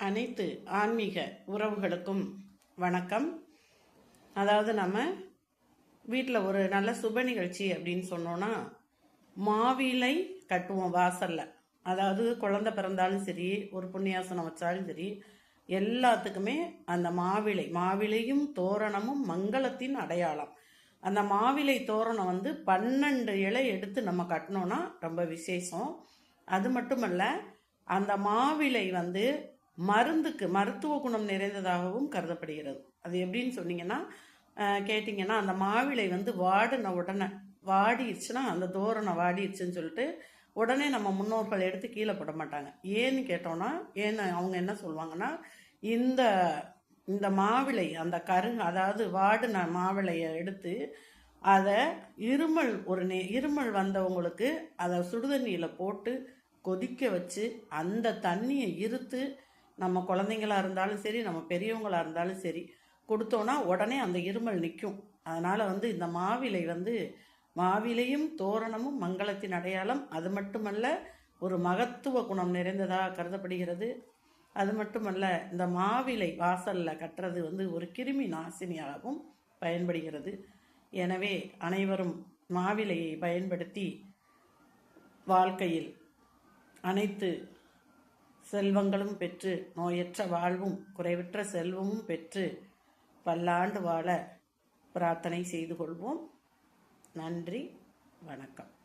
அனைத்து ஆன்மீக உறவுகளுக்கும் வணக்கம். அதாவது நம்ம வீட்டில் ஒரு நல்ல சுப நிகழ்ச்சி அப்படின்னு சொன்னோன்னா மாவிலை கட்டுவோம் வாசலில். அதாவது குழந்தை பிறந்தாலும் சரி ஒரு புண்ணியாசனம் வச்சாலும் சரி எல்லாத்துக்குமே அந்த மாவிலை மாவிலையும் தோரணமும் மங்களத்தின் அடையாளம். அந்த மாவிலை தோரணம் வந்து பன்னெண்டு இலை எடுத்து நம்ம கட்டினோன்னா ரொம்ப விசேஷம். அது மட்டுமல்ல அந்த மாவிலை வந்து மருந்துக்கு மருத்துவ குணம் நிறைந்ததாகவும் கருதப்படுகிறது. அது எப்படின்னு சொன்னீங்கன்னா கேட்டிங்கன்னா அந்த மாவிளை வந்து வாடின உடனே வாடிடுச்சுன்னா அந்த தோரணம் வாடிடுச்சுன்னு சொல்லிட்டு உடனே நம்ம முன்னோர்கள் எடுத்து கீழே போட மாட்டாங்க. ஏன்னு கேட்டோன்னா ஏன்னு அவங்க என்ன சொல்லுவாங்கன்னா இந்த இந்த மாவிளை அந்த கரு அதாவது வாடின மாவிளையை எடுத்து அதை இருமல் ஒரு நே இருமல் வந்தவங்களுக்கு அதை சுடுதண்ணியில் போட்டு கொதிக்க வச்சு அந்த தண்ணியை இருத்து நம்ம குழந்தைங்களா இருந்தாலும் சரி நம்ம பெரியவங்களா இருந்தாலும் சரி கொடுத்தோன்னா உடனே அந்த இருமல் நிற்கும் அதனால் வந்து இந்த மாவிலை வந்து மாவிலையும் தோரணமும் மங்களத்தின் அடையாளம். அது மட்டுமல்ல ஒரு மகத்துவ குணம் நிறைந்ததாக கருதப்படுகிறது. அது மட்டுமல்ல இந்த மாவிலை வாசலில் கட்டுறது வந்து ஒரு கிருமி நாசினியாகவும் பயன்படுகிறது. எனவே அனைவரும் மாவிலையை பயன்படுத்தி வாழ்க்கையில் அனைத்து செல்வங்களும் பெற்று நோயற்ற வாழ்வும் குறைவற்ற செல்வமும் பெற்று பல்லாண்டு வாழ பிரார்த்தனை செய்து கொள்வோம். நன்றி வணக்கம்.